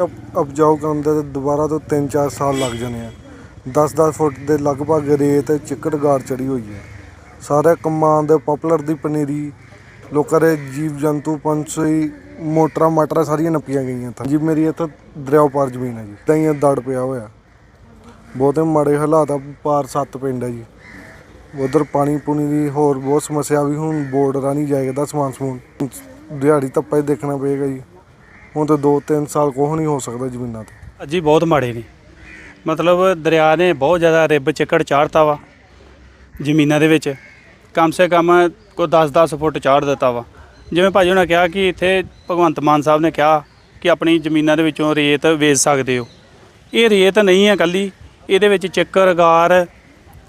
ਉਪਜਾਊ ਕਰਨ ਦੇ ਦੁਬਾਰਾ ਤੋਂ 3-4 ਸਾਲ ਲੱਗ ਜਾਣੇ ਆ। 10-10 ਫੁੱਟ ਦੇ ਲਗਭਗ ਰੇਤ, ਚਿੱਕੜ ਗਾਰ ਚੜੀ ਹੋਈ ਹੈ। ਸਾਰੇ ਕੰਮਾਂ ਦੇ ਪਪੂਲਰ ਦੀ ਪਨੀਰੀ, ਲੋਕਾਂ ਦੇ ਜੀਵ ਜੰਤੂ, ਪੰਛੀ, ਮੋਟਰਾਂ ਮਾਟਰਾਂ ਸਾਰੀਆਂ ਨੱਪੀਆਂ ਗਈਆਂ ਤਾਂ। ਜੀ, ਮੇਰੀ ਇੱਥੇ ਦਰਿਆਓ ਪਾਰ ਜ਼ਮੀਨ ਹੈ ਜੀ। ਤਾਂ ਹੀ ਇਹ ਦੜ ਪਿਆ ਹੋਇਆ। ਬਹੁਤੇ ਮਾੜੇ ਹਾਲਾਤ ਆ, ਪਾਰ ਸੱਤ ਪਿੰਡ ਹੈ ਜੀ। ਉਧਰ ਪਾਣੀ ਪੂਣੀ ਦੀ ਹੋਰ ਬਹੁਤ ਸਮੱਸਿਆ ਵੀ, ਹੁਣ ਬੋਰਡ ਰਾਹੀਂ ਜਾਏਗਾ ਸਮਾਨ ਸਮੂਨ। ਦਿਹਾੜੀ ਧੱਪਾ ਹੀ ਦੇਖਣਾ ਪਏਗਾ ਜੀ। ਹੁਣ ਤਾਂ 2-3 ਸਾਲ ਕੋਹ ਨਹੀਂ ਹੋ ਸਕਦਾ ਜ਼ਮੀਨਾਂ ਤੇ। ਜੀ ਬਹੁਤ ਮਾੜੇ ਨੇ। ਮਤਲਬ ਦਰਿਆ ਨੇ ਬਹੁਤ ਜ਼ਿਆਦਾ ਰਿੱਬ ਚਿੱਕੜ ਚਾੜਤਾ ਵਾ ਜ਼ਮੀਨਾਂ ਦੇ ਵਿੱਚ। ਕਮ ਸੇ ਕਮ ਕੋ 10-10 ਫੁੱਟ ਚਾੜ ਦਿੱਤਾ ਵਾ। ਜਿਵੇਂ ਭਾਜੀ ਉਹਨਾਂ ਕਿਹਾ ਕਿ ਇੱਥੇ ਭਗਵੰਤ ਮਾਨ ਸਾਹਿਬ ਨੇ ਕਿਹਾ ਕਿ ਆਪਣੀ ਜ਼ਮੀਨਾਂ ਦੇ ਵਿੱਚੋਂ ਰੇਤ ਵੇਚ ਸਕਦੇ ਹੋ। ਇਹ ਰੇਤ ਨਹੀਂ ਹੈ ਕੱਲੀ ਇਹਦੇ ਵਿੱਚ ਚਿੱਕੜ ਗਾਰ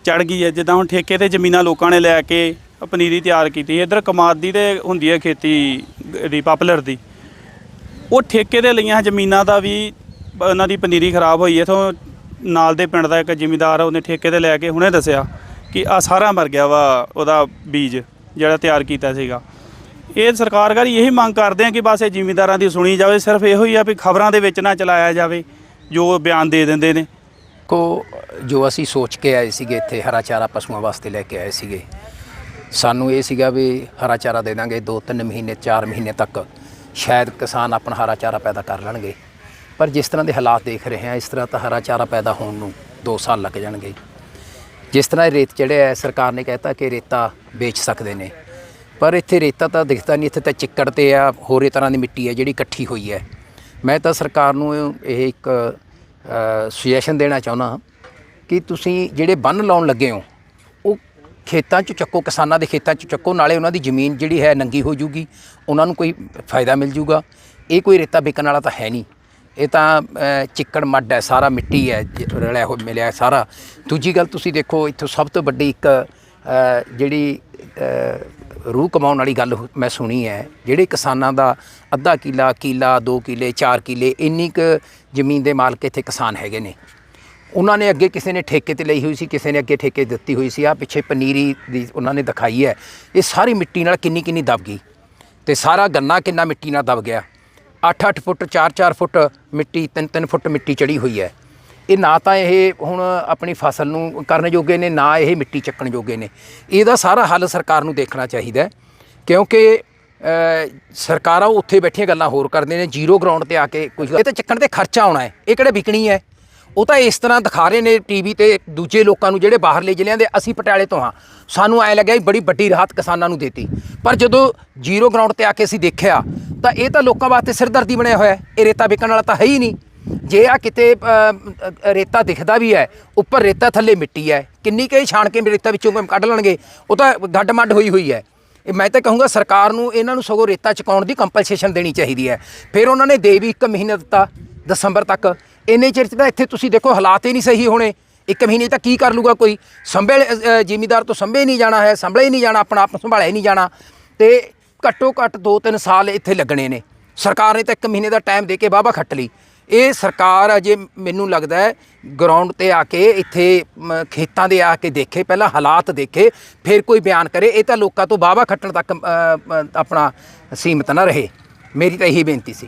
ਚੜ ਗਈ ਹੈ। ਜਿੱਦਾਂ ਹੁਣ ਠੇਕੇ ਤੇ ਜ਼ਮੀਨਾਂ ਲੋਕਾਂ ਨੇ ਲੈ ਕੇ ਪਨੀਰੀ ਤਿਆਰ ਕੀਤੀ, ਇਧਰ ਕਮਾਦ ਦੀ ਤੇ ਹੁੰਦੀ ਹੈ ਖੇਤੀ ਦੀ ਪਾਪੂਲਰ ਦੀ। ਉਹ ਠੇਕੇ ਦੇ ਲਈਆਂ ਜ਼ਮੀਨਾਂ ਦਾ ਵੀ, ਉਹਨਾਂ ਦੀ ਪਨੀਰੀ ਖਰਾਬ ਹੋਈ ਹੈ, ਇਥੋਂ ਨਾਲ ਦੇ ਪਿੰਡ ਦਾ ਇੱਕ ਜ਼ਿਮੀਂਦਾਰ ਉਹਨੇ ਠੇਕੇ ਤੇ ਲੈ ਕੇ ਹੁਣੇ ਦੱਸਿਆ ਕਿ ਆ ਸਾਰਾ ਮਰ ਗਿਆ ਵਾ ਉਹਦਾ ਬੀਜ, ਜਿਹੜਾ ਤਿਆਰ ਕੀਤਾ ਸੀਗਾ। ਇਹ ਸਰਕਾਰ ਘਰ ਇਹੀ ਮੰਗ ਕਰਦੇ ਆ ਕਿ ਬਸ ਇਹ ਜ਼ਿਮੀਂਦਾਰਾਂ ਦੀ ਸੁਣੀ ਜਾਵੇ, ਸਿਰਫ ਇਹੋ ਹੀ ਆ ਵੀ ਖਬਰਾਂ ਦੇ ਵਿੱਚ ਨਾ ਚਲਾਇਆ ਜਾਵੇ, ਜੋ ਬਿਆਨ ਦੇ ਦਿੰਦੇ ਨੇ। ਕੋ ਜੋ ਅਸੀਂ ਸੋਚ ਕੇ ਆਏ ਸੀਗੇ ਇੱਥੇ, ਹਰਾ ਚਾਰਾ ਪਸ਼ੂਆਂ ਵਾਸਤੇ ਲੈ ਕੇ ਆਏ ਸੀਗੇ, ਸਾਨੂੰ ਇਹ ਸੀਗਾ ਵੀ ਹਰਾ ਚਾਰਾ ਦੇ ਦਾਂਗੇ 2-3 ਮਹੀਨੇ 4 ਮਹੀਨੇ ਤੱਕ। ਸ਼ਾਇਦ ਕਿਸਾਨ ਆਪਣਾ ਹਰਾ ਚਾਰਾ ਪੈਦਾ ਕਰ ਲੈਣਗੇ। ਪਰ ਜਿਸ ਤਰ੍ਹਾਂ ਦੇ ਹਾਲਾਤ ਦੇਖ ਰਹੇ ਹਾਂ, ਇਸ ਤਰ੍ਹਾਂ ਤਾਂ ਹਰਾ ਚਾਰਾ ਪੈਦਾ ਹੋਣ ਨੂੰ 2 ਸਾਲ ਲੱਗ ਜਾਣਗੇ। ਜਿਸ ਤਰ੍ਹਾਂ ਇਹ ਰੇਤ ਜਿਹੜੇ ਹੈ, ਸਰਕਾਰ ਨੇ ਕਹਿਤਾ ਕਿ ਰੇਤਾ ਵੇਚ ਸਕਦੇ ਨੇ। ਪਰ ਇੱਥੇ ਰੇਤਾ ਤਾਂ ਦਿਖਦਾ ਨਹੀਂ, ਇੱਥੇ ਤਾਂ ਚਿੱਕੜ ਤੇ ਆ, ਹੋਰੇ ਤਰ੍ਹਾਂ ਦੀ ਮਿੱਟੀ ਹੈ ਜਿਹੜੀ ਇਕੱਠੀ ਹੋਈ ਹੈ। ਮੈਂ ਤਾਂ ਸਰਕਾਰ ਨੂੰ ਇਹ ਇੱਕ ਸੁਜੈਸ਼ਨ ਦੇਣਾ ਚਾਹੁੰਦਾ ਕਿ ਤੁਸੀਂ ਜਿਹੜੇ ਬੰਨ ਲਾਉਣ ਲੱਗੇ ਹੋ ਖੇਤਾਂ 'ਚ ਚੱਕੋ, ਕਿਸਾਨਾਂ ਦੇ ਖੇਤਾਂ 'ਚ ਚੱਕੋ, ਨਾਲੇ ਉਹਨਾਂ ਦੀ ਜ਼ਮੀਨ ਜਿਹੜੀ ਹੈ ਨੰਗੀ ਹੋ ਜੂਗੀ, ਉਹਨਾਂ ਨੂੰ ਕੋਈ ਫਾਇਦਾ ਮਿਲ ਜੂਗਾ। ਇਹ ਕੋਈ ਰੇਤਾ ਵਿਕਣ ਵਾਲਾ ਤਾਂ ਹੈ ਨਹੀਂ। ਇਹ ਤਾਂ ਚਿੱਕੜ ਮੱਡ ਹੈ, ਸਾਰਾ ਮਿੱਟੀ ਹੈ, ਜ- ਰਲਿਆ ਹੋ ਮਿਲਿਆ ਸਾਰਾ। ਦੂਜੀ ਗੱਲ ਤੁਸੀਂ ਦੇਖੋ, ਇੱਥੋਂ ਸਭ ਤੋਂ ਵੱਡੀ ਇੱਕ ਜਿਹੜੀ ਰੂਹ ਕਮਾਉਣ ਵਾਲੀ ਗੱਲ ਮੈਂ ਸੁਣੀ ਹੈ, ਜਿਹੜੇ ਕਿਸਾਨਾਂ ਦਾ ਅੱਧਾ ਕਿੱਲਾ ਕਿੱਲਾ 2 ਕਿੱਲੇ 4 ਕਿੱਲੇ, ਇੰਨੀ ਕੁ ਜ਼ਮੀਨ ਦੇ ਮਾਲਕ ਇੱਥੇ ਕਿਸਾਨ ਹੈਗੇ ਨੇ। ਉਹਨਾਂ ਨੇ ਅੱਗੇ ਕਿਸੇ ਨੇ ਠੇਕੇ ਤੇ ਲਈ ਹੋਈ ਸੀ, ਕਿਸੇ ਨੇ ਅੱਗੇ ਠੇਕੇ ਦਿੱਤੀ ਹੋਈ ਸੀ। ਆ ਪਿੱਛੇ ਪਨੀਰੀ ਦੀ ਉਹਨਾਂ ਨੇ ਦਿਖਾਈ ਹੈ। ਇਹ ਸਾਰੀ ਮਿੱਟੀ ਨਾਲ ਕਿੰਨੀ ਕਿੰਨੀ ਦਬ ਗਈ ਤੇ ਸਾਰਾ ਗੰਨਾ ਕਿੰਨਾ ਮਿੱਟੀ ਨਾਲ ਦਬ ਗਿਆ। 8-8 ਫੁੱਟ 4-4 ਫੁੱਟ ਮਿੱਟੀ 3-3 ਫੁੱਟ ਮਿੱਟੀ ਚੜੀ ਹੋਈ ਹੈ। ਇਹ ਨਾ ਤਾਂ ਇਹ ਹੁਣ ਆਪਣੀ ਫਸਲ ਨੂੰ ਕਰਨ ਜੋਗੇ ਨੇ, ਨਾ ਇਹ ਮਿੱਟੀ ਚੱਕਣ ਜੋਗੇ ਨੇ। ਇਹਦਾ ਸਾਰਾ ਹੱਲ ਸਰਕਾਰ ਨੂੰ ਦੇਖਣਾ ਚਾਹੀਦਾ ਕਿਉਂਕਿ ਸਰਕਾਰਾਂ ਉੱਥੇ ਬੈਠੀਆਂ ਗੱਲਾਂ ਹੋਰ ਕਰਦੇ ਨੇ, ਜ਼ੀਰੋ ਗਰਾਊਂਡ ਤੇ ਆ ਕੇ ਕੁਝ ਇਹ ਤਾਂ ਚੱਕਣ ਤੇ ਖਰਚਾ ਆਉਣਾ ਹੈ। ਇਹ ਕਿਹੜੇ ਵਿਕਣੀ ਹੈ? ਉਹ ਤਾਂ ਇਸ ਤਰ੍ਹਾਂ ਦਿਖਾ ਰਹੇ ਨੇ ਟੀਵੀ ਤੇ ਦੂਜੇ ਲੋਕਾਂ ਨੂੰ ਜਿਹੜੇ ਬਾਹਰਲੇ ਜ਼ਿਲ੍ਹਿਆਂ ਦੇ, ਅਸੀਂ ਪਟਿਆਲੇ ਤੋਂ ਹਾਂ। ਸਾਨੂੰ ਐ ਲੱਗਿਆ ਵੀ ਬੜੀ ਵੱਡੀ ਰਾਹਤ ਕਿਸਾਨਾਂ ਨੂੰ ਦਿੱਤੀ। ਪਰ ਜਦੋਂ ਜ਼ੀਰੋ ਗਰਾਊਂਡ ਤੇ ਆ ਕੇ ਅਸੀਂ ਦੇਖਿਆ, ਤਾਂ ਇਹ ਤਾਂ ਲੋਕਾਂ ਵਾਸਤੇ ਸਿਰਦਰਦੀ ਬਣਿਆ ਹੋਇਆ ਹੈ। ਇਹ ਰੇਤਾ ਵਿਕਣ ਵਾਲਾ ਤਾਂ ਹੈ ਹੀ ਨਹੀਂ। ਜੇ ਆ ਕਿਤੇ ਰੇਤਾ ਦਿਖਦਾ ਵੀ ਹੈ, ਉੱਪਰ ਰੇਤਾ ਥੱਲੇ ਮਿੱਟੀ ਹੈ, ਕਿੰਨੀ ਕਈ ਛਾਣ ਕੇ ਰੇਤਾ ਵਿੱਚੋਂ ਕੱਢ ਲੈਣਗੇ, ਉਹ ਤਾਂ ਗੱਡ ਮੱਡ ਹੋਈ ਹੋਈ ਹੈ। ਇਹ ਮੈਂ ਤਾਂ ਕਹੂੰਗਾ ਸਰਕਾਰ ਨੂੰ ਇਹਨਾਂ ਨੂੰ ਸਗੋਂ ਰੇਤਾ ਚੁਕਾਉਣ ਦੀ ਕੰਪਨਸੇਸ਼ਨ ਦੇਣੀ ਚਾਹੀਦੀ ਹੈ। ਫਿਰ ਉਹਨਾਂ ਨੇ ਦੇ ਵੀ ਇੱਕ ਮਹੀਨਾ ਦਿੱਤਾ, ਦਸੰਬਰ ਤੱਕ। ਇੰਨੇ ਚਿਰ 'ਚ ਤਾਂ ਇੱਥੇ ਤੁਸੀਂ ਦੇਖੋ ਹਾਲਾਤ ਹੀ ਨਹੀਂ ਸਹੀ ਹੋਣੇ। ਇੱਕ ਮਹੀਨੇ ਤਾਂ ਕੀ ਕਰ ਲੂਗਾ ਕੋਈ? ਸੰਭਲ ਜ਼ਿਮੀਦਾਰ ਤੋਂ ਸੰਭੇ ਨਹੀਂ ਜਾਣਾ ਹੈ, ਸੰਭਲੇ ਹੀ ਨਹੀਂ ਜਾਣਾ, ਆਪਣਾ ਆਪ ਸੰਭਾਲਿਆ ਹੀ ਨਹੀਂ ਜਾਣਾ। ਤੇ ਘੱਟੋ ਘੱਟ 2-3 ਸਾਲ ਇੱਥੇ ਲੱਗਣੇ ਨੇ। ਸਰਕਾਰ ਨੇ ਤਾਂ ਇੱਕ ਮਹੀਨੇ ਦਾ ਟਾਈਮ ਦੇ ਕੇ ਵਾਹਵਾ ਖੱਟ ਲਈ। ਇਹ ਸਰਕਾਰ ਅਜੇ ਮੈਨੂੰ ਲੱਗਦਾ ਹੈ ਗਰਾਊਂਡ ਤੇ ਆ ਕੇ ਇੱਥੇ ਖੇਤਾਂ ਦੇ ਆ ਕੇ ਦੇਖੇ, ਪਹਿਲਾਂ ਹਾਲਾਤ ਦੇਖੇ, ਫਿਰ ਕੋਈ ਬਿਆਨ ਕਰੇ। ਇਹ ਤਾਂ ਲੋਕਾਂ ਤੋਂ ਵਾਹਵਾ ਖੱਟਣ ਤੱਕ ਆਪਣਾ ਸੀਮਤ ਨਾ ਰਹੇ। ਮੇਰੀ ਤਾਂ ਇਹੀ ਬੇਨਤੀ ਸੀ।